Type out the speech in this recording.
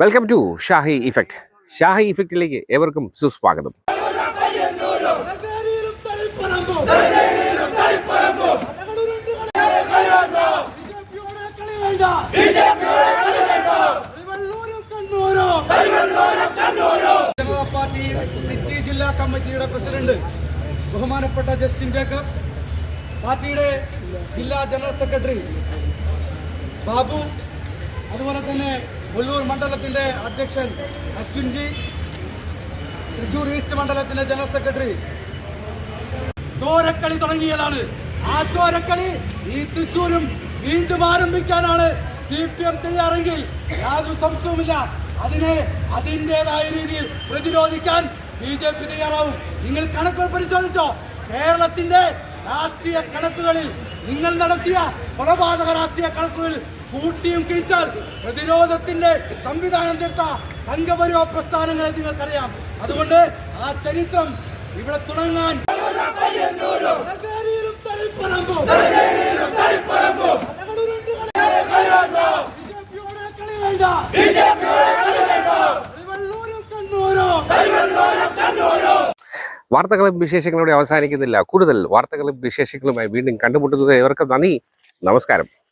Welcome to Shahi effect Shahi ഇഫക്റ്റിലേക്ക് ഏവർക്കും സുസ്വാഗതം. City ജില്ലാ കമ്മിറ്റിയുടെ പ്രസിഡന്റ് ബഹുമാനപ്പെട്ട ജസ്റ്റിൻ ജേക്കബ് പാർട്ടിയുടെ ജില്ലാ ജനറൽ സെക്രട്ടറി ബാബു അതുപോലെ തന്നെ കൊല്ലൂർ മണ്ഡലത്തിന്റെ അധ്യക്ഷൻ അശ്വിൻജി തൃശൂർ ഈസ്റ്റ് മണ്ഡലത്തിന്റെ ജനറൽ സെക്രട്ടറി. ചോരക്കളി തുടങ്ങിയതാണ്. ആ ചോരക്കളി ഈ തൃശൂരും വീണ്ടും ആരംഭിക്കാനാണ് സി പി എം തയ്യാറെങ്കിൽ യാതൊരു സംശയവുമില്ല. അതിനെ അതിന്റെതായ രീതിയിൽ പ്രതിരോധിക്കാൻ ബി ജെ പി തയ്യാറാവും. നിങ്ങൾ കണക്കുകൾ പരിശോധിച്ചോ? കേരളത്തിന്റെ രാഷ്ട്രീയ കണക്കുകളിൽ നിങ്ങൾ നടത്തിയ കൊലപാതക രാഷ്ട്രീയ കണക്കുകളിൽ കൂട്ടിയും കിഴിച്ചാൽ പ്രതിരോധത്തിന്റെ സംവിധാനം തീർത്ത സംഘപരിവ പ്രസ്ഥാനങ്ങളെ നിങ്ങൾക്കറിയാം അതുകൊണ്ട് ആ ചരിത്രം ഇവിടെ തുടങ്ങാൻ ബി ബിജെപിയോടെ കളി വേണ്ട. വാർത്തകളും വിശേഷങ്ങളോടെ അവസാനിക്കുന്നില്ല. കൂടുതൽ വാർത്തകളും വിശേഷങ്ങളുമായി വീണ്ടും കണ്ടുമുട്ടുന്നത് ഏവർക്കും നന്ദി. നമസ്കാരം.